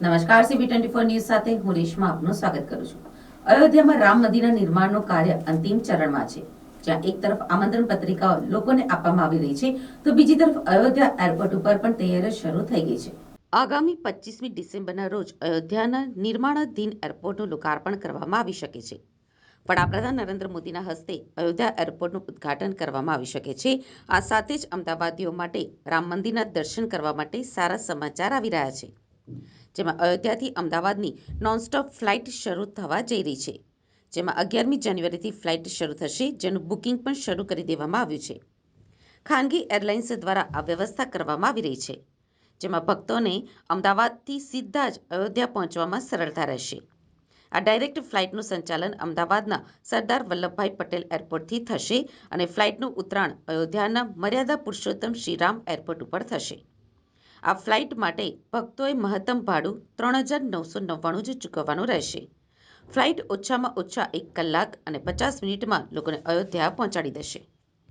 નમસ્કાર CB twenty four news સાથે હું રેશમા આપનું સ્વાગત કરું છું. અયોધ્યામાં રામ મંદિરના નિર્માણનું કાર્ય અંતિમ ચરણમાં છે. જ્યાં એક તરફ આમંત્રણ પત્રિકાઓ લોકોને આપવામાં આવી રહી છે, તો બીજી તરફ અયોધ્યા એરપોર્ટ ઉપર પણ તૈયારીઓ શરૂ થઈ ગઈ છે. આગામી પચીસમી ડિસેમ્બરના રોજ અયોધ્યાના નિર્માણાધીન એરપોર્ટનું લોકાર્પણ કરવામાં આવી શકે છે. વડાપ્રધાન નરેન્દ્ર મોદીના હસ્તે અયોધ્યા એરપોર્ટનું ઉદ્ઘાટન કરવામાં આવી શકે છે. આ સાથે જ અમદાવાદીઓ માટે રામ મંદિરના દર્શન કરવા માટે સારા સમાચાર આવી રહ્યા છે. જેમાં અયોધ્યાથી અમદાવાદની નોનસ્ટોપ ફ્લાઇટ શરૂ થવા જઈ રહી છે. જેમાં અગિયારમી જાન્યુઆરીથી ફ્લાઇટ શરૂ થશે, જેનું બુકિંગ પણ શરૂ કરી દેવામાં આવ્યું છે. ખાનગી એરલાઇન્સ દ્વારા આ વ્યવસ્થા કરવામાં આવી રહી છે, જેમાં ભક્તોને અમદાવાદથી સીધા જ અયોધ્યા પહોંચવામાં સરળતા રહેશે. આ ડાયરેક્ટ ફ્લાઇટનું સંચાલન અમદાવાદના સરદાર વલ્લભભાઈ પટેલ એરપોર્ટથી થશે અને ફ્લાઇટનું ઉતરાણ અયોધ્યાના મર્યાદા પુરુષોત્તમ શ્રીરામ એરપોર્ટ ઉપર થશે. આ ફ્લાઇટ માટે ભક્તોએ મહત્તમ ભાડું ત્રણ હજાર નવસો નવ્વાણું જ ચૂકવવાનું રહેશે. ફ્લાઇટ ઓછામાં ઓછા એક કલાક અને પચાસ મિનિટમાં લોકોને અયોધ્યા પહોંચાડી દેશે.